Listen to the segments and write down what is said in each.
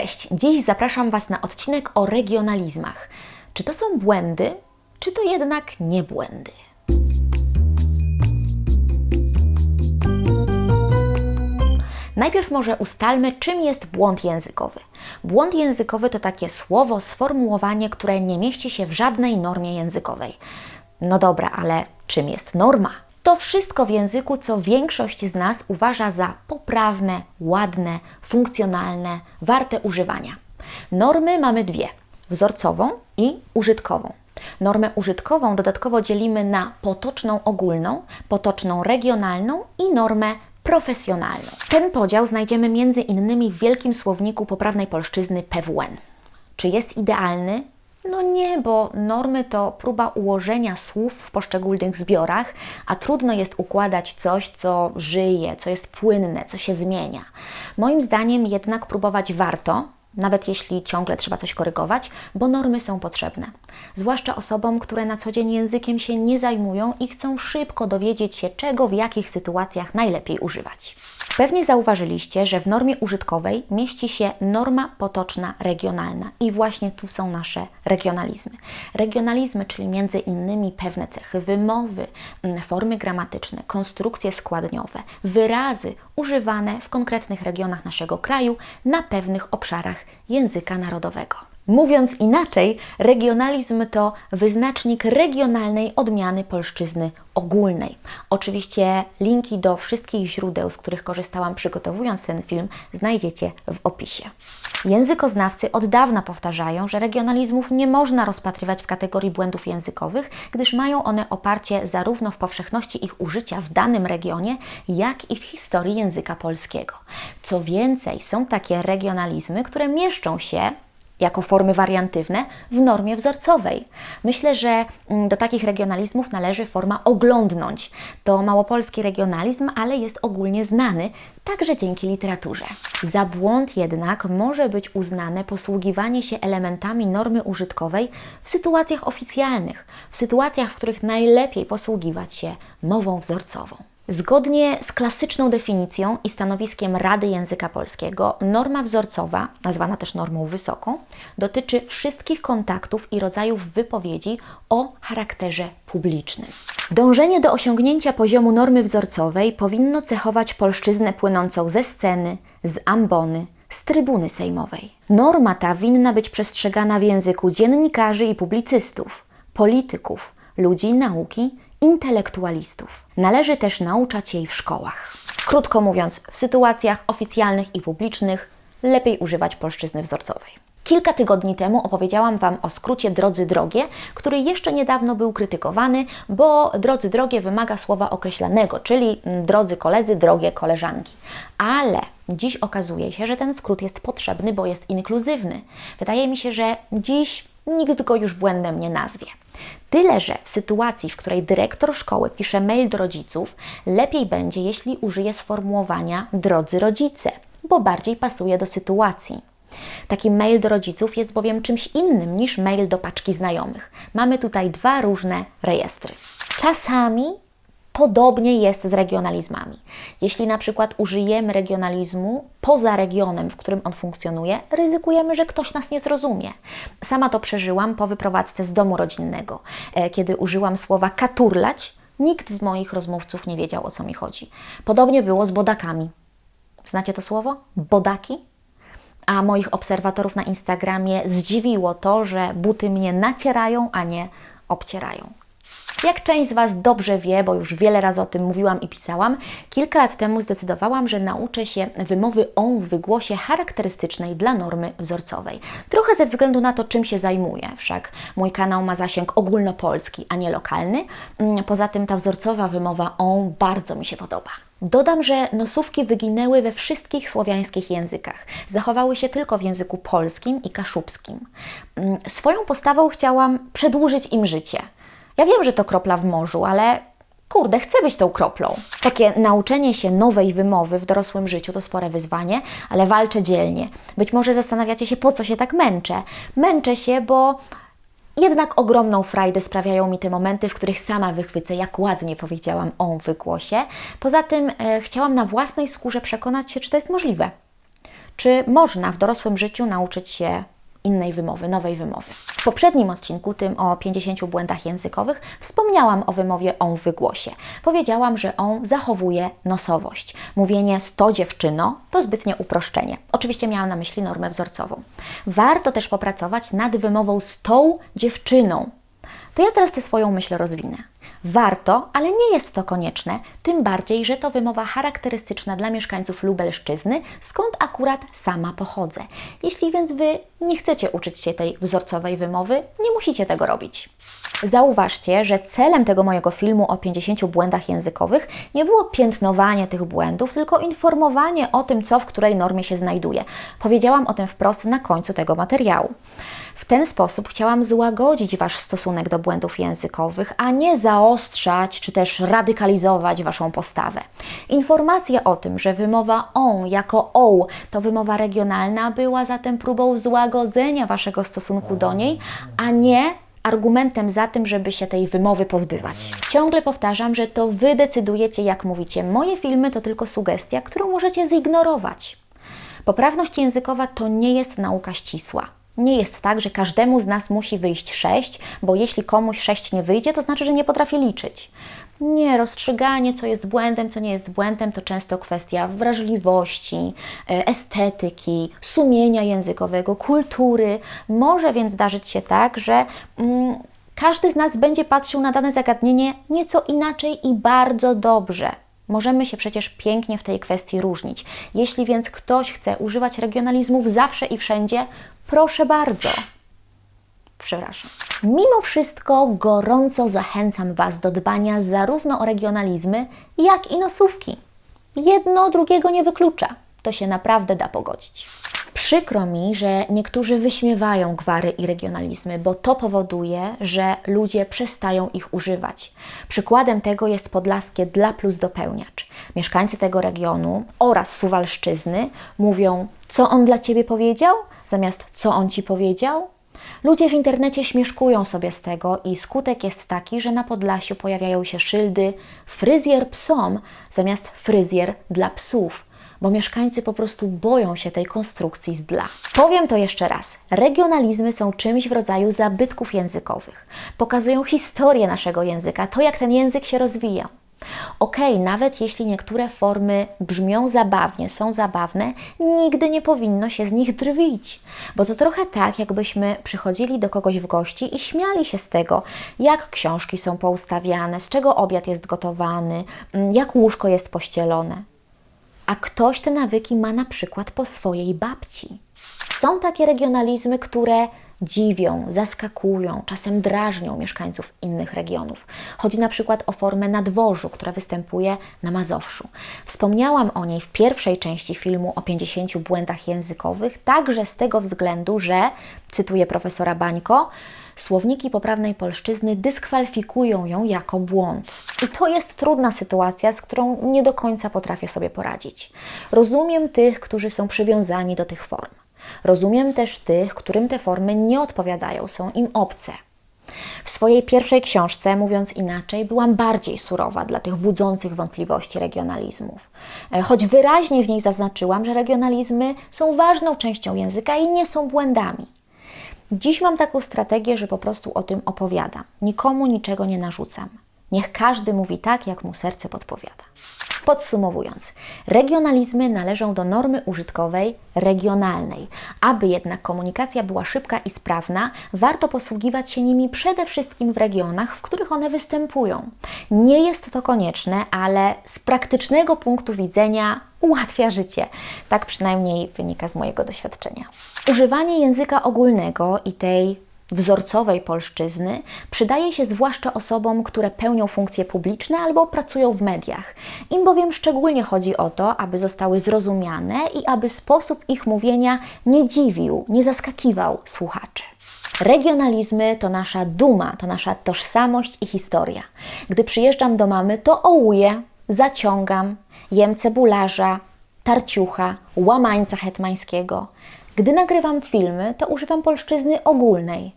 Cześć, dziś zapraszam Was na odcinek o regionalizmach. Czy to są błędy, czy to jednak nie błędy? Najpierw może ustalmy, czym jest błąd językowy. Błąd językowy to takie słowo, sformułowanie, które nie mieści się w żadnej normie językowej. No dobra, ale czym jest norma? To wszystko w języku, co większość z nas uważa za poprawne, ładne, funkcjonalne, warte używania. Normy mamy dwie: wzorcową i użytkową. Normę użytkową dodatkowo dzielimy na potoczną ogólną, potoczną regionalną i normę profesjonalną. Ten podział znajdziemy między innymi w wielkim słowniku poprawnej polszczyzny PWN. Czy jest idealny? No nie, bo normy to próba ułożenia słów w poszczególnych zbiorach, a trudno jest układać coś, co żyje, co jest płynne, co się zmienia. Moim zdaniem jednak próbować warto, nawet jeśli ciągle trzeba coś korygować, bo normy są potrzebne. Zwłaszcza osobom, które na co dzień językiem się nie zajmują i chcą szybko dowiedzieć się, czego w jakich sytuacjach najlepiej używać. Pewnie zauważyliście, że w normie użytkowej mieści się norma potoczna regionalna i właśnie tu są nasze regionalizmy. Regionalizmy, czyli między innymi pewne cechy wymowy, mm, formy gramatyczne, konstrukcje składniowe, wyrazy używane w konkretnych regionach naszego kraju na pewnych obszarach języka narodowego. Mówiąc inaczej, regionalizm to wyznacznik regionalnej odmiany polszczyzny ogólnej. Oczywiście linki do wszystkich źródeł, z których korzystałam przygotowując ten film, znajdziecie w opisie. Językoznawcy od dawna powtarzają, że regionalizmów nie można rozpatrywać w kategorii błędów językowych, gdyż mają one oparcie zarówno w powszechności ich użycia w danym regionie, jak i w historii języka polskiego. Co więcej, są takie regionalizmy, które mieszczą się jako formy wariantywne w normie wzorcowej. Myślę, że mm, do takich regionalizmów należy forma oglądnąć. To małopolski regionalizm, ale jest ogólnie znany, także dzięki literaturze. Za błąd jednak może być uznane posługiwanie się elementami normy użytkowej w sytuacjach oficjalnych, w sytuacjach, w których najlepiej posługiwać się mową wzorcową. Zgodnie z klasyczną definicją i stanowiskiem Rady Języka Polskiego, norma wzorcowa, nazwana też normą wysoką, dotyczy wszystkich kontaktów i rodzajów wypowiedzi o charakterze publicznym. Dążenie do osiągnięcia poziomu normy wzorcowej powinno cechować polszczyznę płynącą ze sceny, z ambony, z trybuny sejmowej. Norma ta winna być przestrzegana w języku dziennikarzy i publicystów, polityków, ludzi nauki intelektualistów. Należy też nauczać jej w szkołach. Krótko mówiąc, w sytuacjach oficjalnych i publicznych lepiej używać polszczyzny wzorcowej. Kilka tygodni temu opowiedziałam Wam o skrócie drodzy drogie, który jeszcze niedawno był krytykowany, bo drodzy drogie wymaga słowa określanego, czyli drodzy koledzy, drogie koleżanki. Ale dziś okazuje się, że ten skrót jest potrzebny, bo jest inkluzywny. Wydaje mi się, że dziś nikt go już błędem nie nazwie. Tyle, że w sytuacji, w której dyrektor szkoły pisze mail do rodziców, lepiej będzie, jeśli użyje sformułowania drodzy rodzice, bo bardziej pasuje do sytuacji. Taki mail do rodziców jest bowiem czymś innym niż mail do paczki znajomych. Mamy tutaj dwa różne rejestry. Czasami Podobnie jest z regionalizmami. Jeśli na przykład użyjemy regionalizmu poza regionem, w którym on funkcjonuje, ryzykujemy, że ktoś nas nie zrozumie. Sama to przeżyłam po wyprowadzce z domu rodzinnego. E, kiedy użyłam słowa katurlać, nikt z moich rozmówców nie wiedział o co mi chodzi. Podobnie było z bodakami. Znacie to słowo? Bodaki? A moich obserwatorów na Instagramie zdziwiło to, że buty mnie nacierają, a nie obcierają. Jak część z Was dobrze wie, bo już wiele razy o tym mówiłam i pisałam, kilka lat temu zdecydowałam, że nauczę się wymowy on w wygłosie charakterystycznej dla normy wzorcowej. Trochę ze względu na to, czym się zajmuję, wszak mój kanał ma zasięg ogólnopolski, a nie lokalny. Mm, poza tym ta wzorcowa wymowa on bardzo mi się podoba. Dodam, że nosówki wyginęły we wszystkich słowiańskich językach. Zachowały się tylko w języku polskim i kaszubskim. Mm, swoją postawą chciałam przedłużyć im życie – ja wiem, że to kropla w morzu, ale kurde, chcę być tą kroplą. Takie nauczenie się nowej wymowy w dorosłym życiu to spore wyzwanie, ale walczę dzielnie. Być może zastanawiacie się, po co się tak męczę. Męczę się, bo jednak ogromną frajdę sprawiają mi te momenty, w których sama wychwycę, jak ładnie powiedziałam o wygłosie. Poza tym e, chciałam na własnej skórze przekonać się, czy to jest możliwe. czy można w dorosłym życiu nauczyć się innej wymowy, nowej wymowy. W poprzednim odcinku, tym o 50 błędach językowych, wspomniałam o wymowie on w wygłosie. Powiedziałam, że on zachowuje nosowość. Mówienie sto dziewczyno to zbytnie uproszczenie. Oczywiście miałam na myśli normę wzorcową. Warto też popracować nad wymową z tą dziewczyną. To ja teraz tę swoją myśl rozwinę. Warto, ale nie jest to konieczne, tym bardziej, że to wymowa charakterystyczna dla mieszkańców Lubelszczyzny, skąd akurat sama pochodzę. Jeśli więc Wy nie chcecie uczyć się tej wzorcowej wymowy, nie musicie tego robić. Zauważcie, że celem tego mojego filmu o 50 błędach językowych nie było piętnowanie tych błędów, tylko informowanie o tym, co w której normie się znajduje. Powiedziałam o tym wprost na końcu tego materiału. W ten sposób chciałam złagodzić Wasz stosunek do błędów językowych, a nie zaostrzać czy też radykalizować Waszą postawę. Informacja o tym, że wymowa on jako o to wymowa regionalna była zatem próbą złagodzenia Waszego stosunku do niej, a nie argumentem za tym, żeby się tej wymowy pozbywać. Ciągle powtarzam, że to Wy decydujecie, jak mówicie. Moje filmy to tylko sugestia, którą możecie zignorować. Poprawność językowa to nie jest nauka ścisła. Nie jest tak, że każdemu z nas musi wyjść 6, bo jeśli komuś 6 nie wyjdzie, to znaczy, że nie potrafi liczyć. Nie, rozstrzyganie, co jest błędem, co nie jest błędem, to często kwestia wrażliwości, e, estetyki, sumienia językowego, kultury. Może więc zdarzyć się tak, że mm, każdy z nas będzie patrzył na dane zagadnienie nieco inaczej i bardzo dobrze. Możemy się przecież pięknie w tej kwestii różnić. Jeśli więc ktoś chce używać regionalizmów zawsze i wszędzie, proszę bardzo. Przepraszam. Mimo wszystko gorąco zachęcam Was do dbania zarówno o regionalizmy, jak i nosówki. Jedno drugiego nie wyklucza. To się naprawdę da pogodzić. Przykro mi, że niektórzy wyśmiewają gwary i regionalizmy, bo to powoduje, że ludzie przestają ich używać. Przykładem tego jest podlaskie dla plus dopełniacz. Mieszkańcy tego regionu oraz Suwalszczyzny mówią, co on dla ciebie powiedział, zamiast co on ci powiedział. Ludzie w internecie śmieszkują sobie z tego i skutek jest taki, że na Podlasiu pojawiają się szyldy fryzjer psom zamiast fryzjer dla psów bo mieszkańcy po prostu boją się tej konstrukcji z dla. Powiem to jeszcze raz. Regionalizmy są czymś w rodzaju zabytków językowych. Pokazują historię naszego języka, to jak ten język się rozwija. Okay, nawet jeśli niektóre formy brzmią zabawnie, są zabawne, nigdy nie powinno się z nich drwić, bo to trochę tak, jakbyśmy przychodzili do kogoś w gości i śmiali się z tego, jak książki są poustawiane, z czego obiad jest gotowany, mm, jak łóżko jest pościelone a ktoś te nawyki ma na przykład po swojej babci. Są takie regionalizmy, które dziwią, zaskakują, czasem drażnią mieszkańców innych regionów. Chodzi na przykład o formę nadworzu, która występuje na Mazowszu. Wspomniałam o niej w pierwszej części filmu o 50 błędach językowych, także z tego względu, że, cytuję profesora Bańko, słowniki poprawnej polszczyzny dyskwalifikują ją jako błąd. I to jest trudna sytuacja, z którą nie do końca potrafię sobie poradzić. Rozumiem tych, którzy są przywiązani do tych form. Rozumiem też tych, którym te formy nie odpowiadają, są im obce. W swojej pierwszej książce, mówiąc inaczej, byłam bardziej surowa dla tych budzących wątpliwości regionalizmów. E, choć wyraźnie w niej zaznaczyłam, że regionalizmy są ważną częścią języka i nie są błędami. Dziś mam taką strategię, że po prostu o tym opowiadam. Nikomu niczego nie narzucam. Niech każdy mówi tak, jak mu serce podpowiada. Podsumowując, regionalizmy należą do normy użytkowej regionalnej. Aby jednak komunikacja była szybka i sprawna, warto posługiwać się nimi przede wszystkim w regionach, w których one występują. Nie jest to konieczne, ale z praktycznego punktu widzenia ułatwia życie. Tak przynajmniej wynika z mojego doświadczenia. Używanie języka ogólnego i tej wzorcowej polszczyzny przydaje się zwłaszcza osobom, które pełnią funkcje publiczne albo pracują w mediach. Im bowiem szczególnie chodzi o to, aby zostały zrozumiane i aby sposób ich mówienia nie dziwił, nie zaskakiwał słuchaczy. Regionalizmy to nasza duma, to nasza tożsamość i historia. Gdy przyjeżdżam do mamy, to ołuję, zaciągam, jem cebularza, tarciucha, łamańca hetmańskiego. Gdy nagrywam filmy, to używam polszczyzny ogólnej.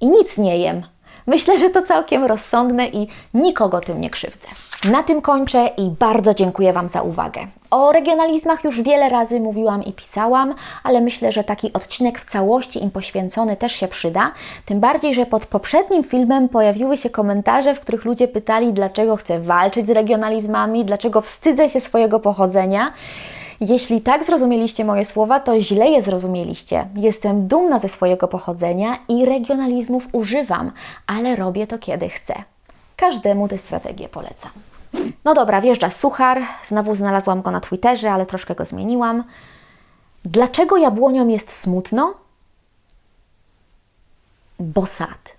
I nic nie jem, Myślę, że to całkiem rozsądne i nikogo tym nie krzywdzę. Na tym kończę i bardzo dziękuję Wam za uwagę. O regionalizmach już wiele razy mówiłam i pisałam, ale myślę, że taki odcinek w całości im poświęcony też się przyda. Tym bardziej, że pod poprzednim filmem pojawiły się komentarze, w których ludzie pytali, dlaczego chcę walczyć z regionalizmami, dlaczego wstydzę się swojego pochodzenia. Jeśli tak zrozumieliście moje słowa, to źle je zrozumieliście. Jestem dumna ze swojego pochodzenia i regionalizmów używam, ale robię to kiedy chcę. Każdemu tę strategię polecam. No dobra, wjeżdża suchar. Znowu znalazłam go na Twitterze, ale troszkę go zmieniłam. Dlaczego jabłoniom jest smutno? Bo sad.